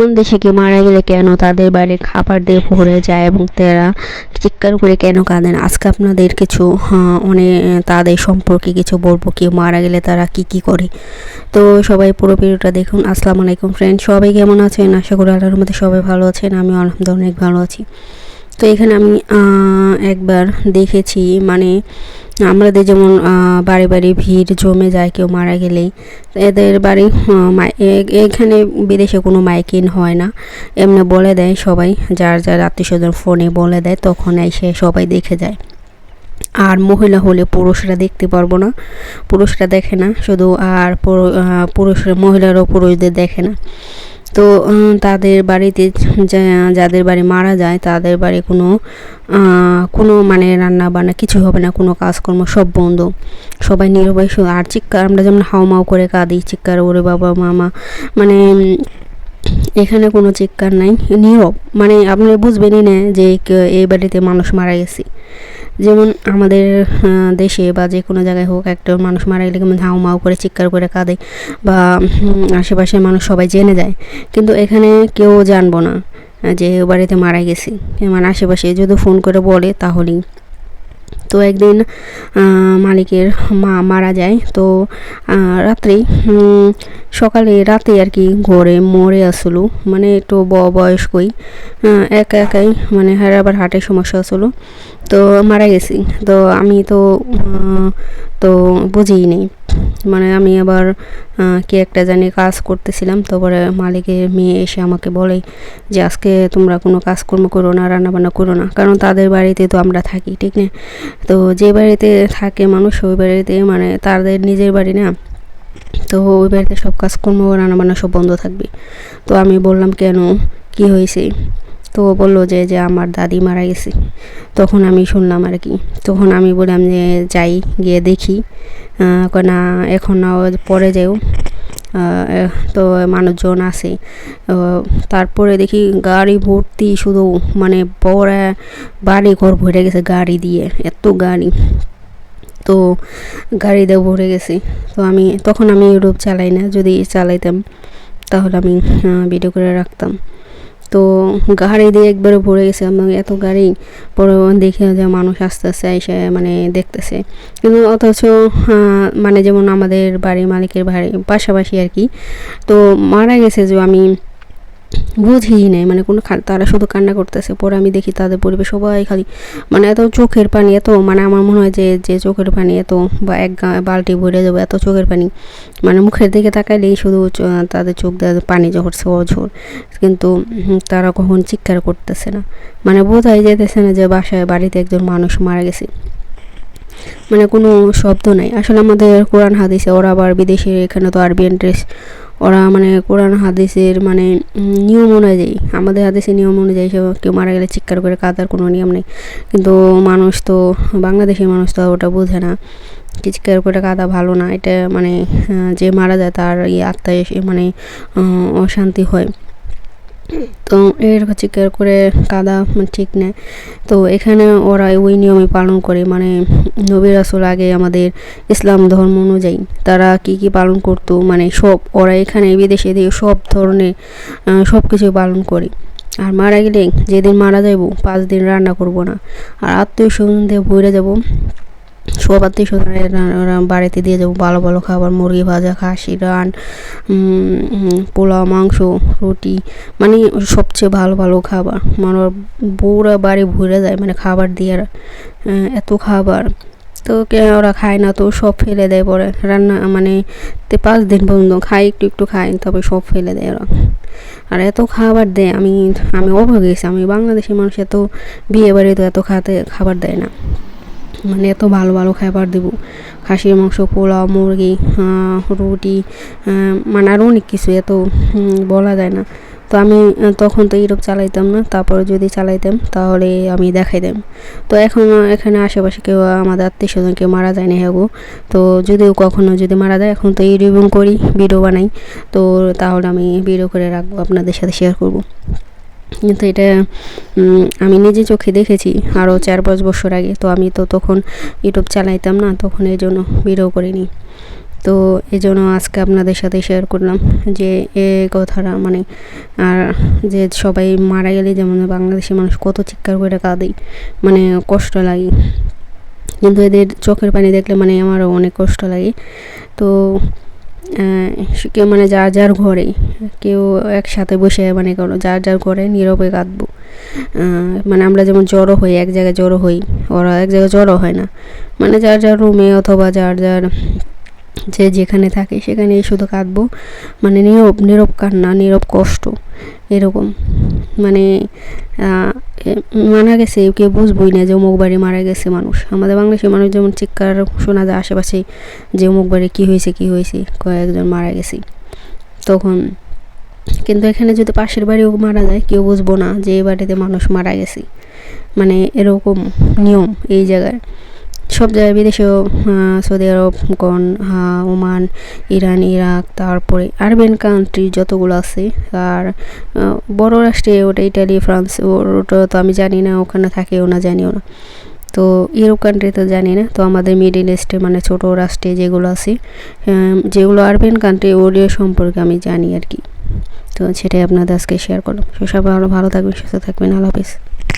কোন দেশে কেউ মারা গেলে কেন তাদের বাইরে খাবার দিয়ে ভরে যায় এবং তারা চিৎকার করে কেন কাঁদেন? আজকে আপনাদের কিছু অনেক তাদের সম্পর্কে কিছু বলব। কেউ মারা গেলে তারা কি কি করে? তো সবাই পুরো ভিডিওটা দেখুন। আসসালামু আলাইকুম ফ্রেন্ড সবাই কেমন আছেন? আশা করি আল্লাহর মধ্যে সবাই ভালো আছেন। আমি আলহামদুলিল্লাহ অনেক ভালো আছি। তো এখানে আমি একবার দেখেছি মানে আমাদের যেমন বাড়ি বাড়ি ভিড় জমে যায় কেউ মারা গেলেই, এদের বাড়ি এখানে বিদেশে কোনো মাইকিন হয় না। এমনি বলে দেয় সবাই, যার যার আত্মীয় স্বজন ফোনে বলে দেয়, তখন এসে সবাই দেখে যায়। আর মহিলা হলে পুরুষরা দেখতে পারব না, পুরুষরা দেখে না, শুধু আর পুরুষরা মহিলারাও পুরুষদের দেখে না। তো তাদের বাড়িতে যাদের বাড়ি মারা যায়, তাদের বাড়ি কোনো কোনো মানে রান্না বান্না কিছু হবে না, কোনো কাজকর্ম সব বন্ধ। সবাই নিরবাই আর চিৎকার, আমরা যেমন হাওমাও করে কাঁদি, চিৎকার, ওরে বাবা, মামা। মানে এখানে কোনো চিৎকার নাই। নীরব মানে আপনি বুঝবেনই না যে এই বাড়িতে মানুষ মারা গেছে। যেমন আমাদের দেশে বা যে কোনো জায়গায় হোক একটা মানুষ মারা গেলে কেমন হাউ মাউ করে চিৎকার করে কাঁদে বা আশেপাশের মানুষ সবাই জেনে যায়। কিন্তু এখানে কেউ জানব না যে বাড়িতে মারা গেছি। মানে আশেপাশে যদি ফোন করে বলে তাহলেই তো একদিন মালিকের মা মারা যায়। তো রাত্রেই সকালে রাতে আর কি ঘরে মরে আসলো। মানে একটু বয়স্কই। একা একাই মানে হ্যাঁ আবার হার্টের সমস্যা আসলো। তো মারা গেছি। তো আমি তো তো বুঝিই নেই। মানে আমি আবার কি একটা জানি কাজ করতেছিলাম তারপরে মালিকের মেয়ে এসে আমাকে বলে যে, আজকে তোমরা কোনো কাজকর্ম করো না, রান্নাবান্না করো না, কারণ তাদের বাড়িতে তো আমরা থাকি, ঠিক না? তো যে বাড়িতে থাকে মানুষ, ওই বাড়িতে মানে তাদের নিজের বাড়ি না? তো ওই বাড়িতে সব কাজকর্ম, রান্নাবান্না সব বন্ধ থাকবে। তো আমি বললাম, কেন? কি হয়েছে? তো বলল যে যে আমার দাদি মারা গেছে। তখন আমি শুনলাম আর কি। তখন আমি বললাম যে, যাই, গিয়ে দেখি। না, এখন পরে যাও তো মানুষজন আছে। তারপরে দেখি গাড়ি ভর্তি শুধু মানে বড় বাড়ি ঘর ভরে গেছে গাড়ি দিয়ে, এত গাড়ি। তো গাড়ি দিয়ে ভরে গেছে। তো আমি, তখন আমি ইউটিউব চালাই না, যদি চালাইতাম, তাহলে আমি ভিডিও করে রাখতাম। তো গাড়ি দিয়ে একবারে ভরে গেছে। এবং এত গাড়ি পরে দেখে যে মানুষ আস্তে আস্তে এসে মানে দেখতেছে। কিন্তু অথচ মানে যেমন আমাদের বাড়ির মালিকের বাড়ি পাশাপাশি আর কি। তো মারা গেছে যে আমি বুঝিই নেই মানে কোনো তারা শুধু কান্না করতেছে, পরে আমি দেখি তাদের পরিবেশ সবাই খালি মানে এত চোখের পানি এত মানে আমার মনে হয় যে যে চোখের পানি এত, বা এক বালতি ভরে যাব এত চোখের পানি মানে মুখের দিকে তাকাইলেই শুধু তাদের চোখ দিয়ে পানি ঝরছে অঝোর, কিন্তু তারা কখন চিৎকার করতেছে না মানে বোঝাই যেতেছে না যে বাসায়, বাড়িতে একজন মানুষ মারা গেছে। মানে কোনো শব্দ নাই, আসলে আমাদের কোরআন হাদিসে ওরা আবার বিদেশের এখানে তো আরবি ড্রেস ওরা মানে কোরআন, হাদিসের মানে নিয়ম অনুযায়ী, আমাদের হাদিসের নিয়ম অনুযায়ী সে কেউ মারা গেলে চিৎকার করে কাঁদার কোনো নিয়ম নেই। কিন্তু মানুষ তো, বাংলাদেশের মানুষ তো ওটা বোঝে না। চিৎকার করে কাঁদা ভালো না, এটা মানে যে মারা যায় তার এই আত্মায় মানে অশান্তি হয়। তো এর চিৎকার করে কাদা ঠিক নেয় তো এখানে ওরা ওই নিয়মে পালন করে মানে নবী রাসুল আগে আমাদের ইসলাম ধর্ম অনুযায়ী তারা কি কি পালন করতো মানে সব, ওরা এখানে বিদেশে দিয়ে সব ধরনের সব কিছু পালন করে। আর মারা গেলে যেদিন মারা যাইব, পাঁচ দিন রান্না করব না। আর আত্মীয় স্বজন দিয়ে বইরে যাব সব আত্মীয় বাড়িতে দিয়ে যাব ভালো ভালো খাবার, মুরগি ভাজা, খাসি, রান পোলাও, মাংস, রুটি মানে সবচেয়ে ভালো ভালো খাবার। মানে বউরা বাড়ি ভরে যায় মানে খাবার দিয়ে এত খাবার। তো কে ওরা খায় না, তো সব ফেলে দেয় পরে। রান্না মানে পাঁচ দিন পর্যন্ত খাই একটু একটু খাই তবে সব ফেলে দেয় ওরা। আর এত খাবার দেয়, আমি আমি অবাক গেছি। আমি বাংলাদেশের মানুষ এত বিয়ে বাড়িতে এত খাতে, খাবার দেয় না। মানে এত ভালো ভালো খাবার দেবো। খাসির মাংস, পোলাও, মুরগি রুটি মানে আরও অনেক কিছু, এত বলা যায় না। তো আমি তখন তো ইউটিউব চালাইতাম না, তারপরে যদি চালাইতাম, তাহলে আমি দেখাইতাম তো এখন, এখানে আশেপাশে কেউ, আমাদের আত্মীয় স্বজন কেউ মারা যায় না হ্যাগো তো যদিও কখনো যদি মারা যায়, এখন তো ইউটিউব করি ভিডিও বানাই। তো তাহলে আমি ভিডিও করে রাখব, আপনাদের সাথে শেয়ার করব। কিন্তু এটা আমি নিজে চোখে দেখেছি আরও চার পাঁচ বছর আগে। তো আমি তো তখন ইউটিউব চালাইতাম না, তখন এই জন্য ভিডিও করিনি। তো এই জন্য আজকে আপনাদের সাথে শেয়ার করলাম যে, এ কথাটা মানে আর যে সবাই মারা গেলে যেমন বাংলাদেশি মানুষ কত চিৎকার করে কাঁদে মানে কষ্ট লাগে। কিন্তু এদের চোখের পানি দেখলে মানে আমারও অনেক কষ্ট লাগে। তো কেউ মানে যার যার ঘরে কেউ একসাথে বসে মানে কোনো যার যার ঘরে নীরবে কাঁদবো। মানে আমরা যেমন জড়ো হই, এক জায়গায় জড়ো হই, ওরা এক জায়গায় জড়ো হয় না। মানে যার যার রুমে অথবা যার যার যে যেখানে থাকে সেখানেই শুধু কাঁদবো। মানে নীরব নীরব কান্না, নীরব কষ্ট। এরকম। মানে মারা গেছে, কেউ বুঝবই না যে অমুক বাড়ি মারা গেছে মানুষ। আমাদের বাংলাদেশের মানুষ যেমন চিৎকার শোনা যায় আশেপাশে যে অমুক বাড়ি কী হয়েছে কী হয়েছে, কয়েকজন মারা গেছে। তখন কিন্তু এখানে যদি পাশের বাড়িও মারা যায়, কেউ বুঝব না যে এই বাড়িতে মানুষ মারা গেছে। মানে এরকম নিয়ম এই জায়গায়। সব জায়গায় বিদেশেও সৌদি আরব, কোন ওমান, ইরান, ইরাক, তারপরে আরবেন কান্ট্রি যতগুলো আছে, আর বড় রাষ্ট্রে ওটা ইটালি, ফ্রান্স ওটা তো আমি জানি না, ওখানে থাকেও না, জানিও না। তো ইউরোপ কান্ট্রি তো জানি না, তো আমাদের মিডিল ইস্টে মানে ছোটো রাষ্ট্রে যেগুলো আছে যেগুলো আরবেন কান্ট্রি ওগুলো সম্পর্কে আমি জানি আর কি। তো সেটাই আপনাদের আজকে শেয়ার করলাম। তো সবাই ভালো ভালো থাকবেন, সুস্থ থাকবেন, আল্লাহ হাফিজ।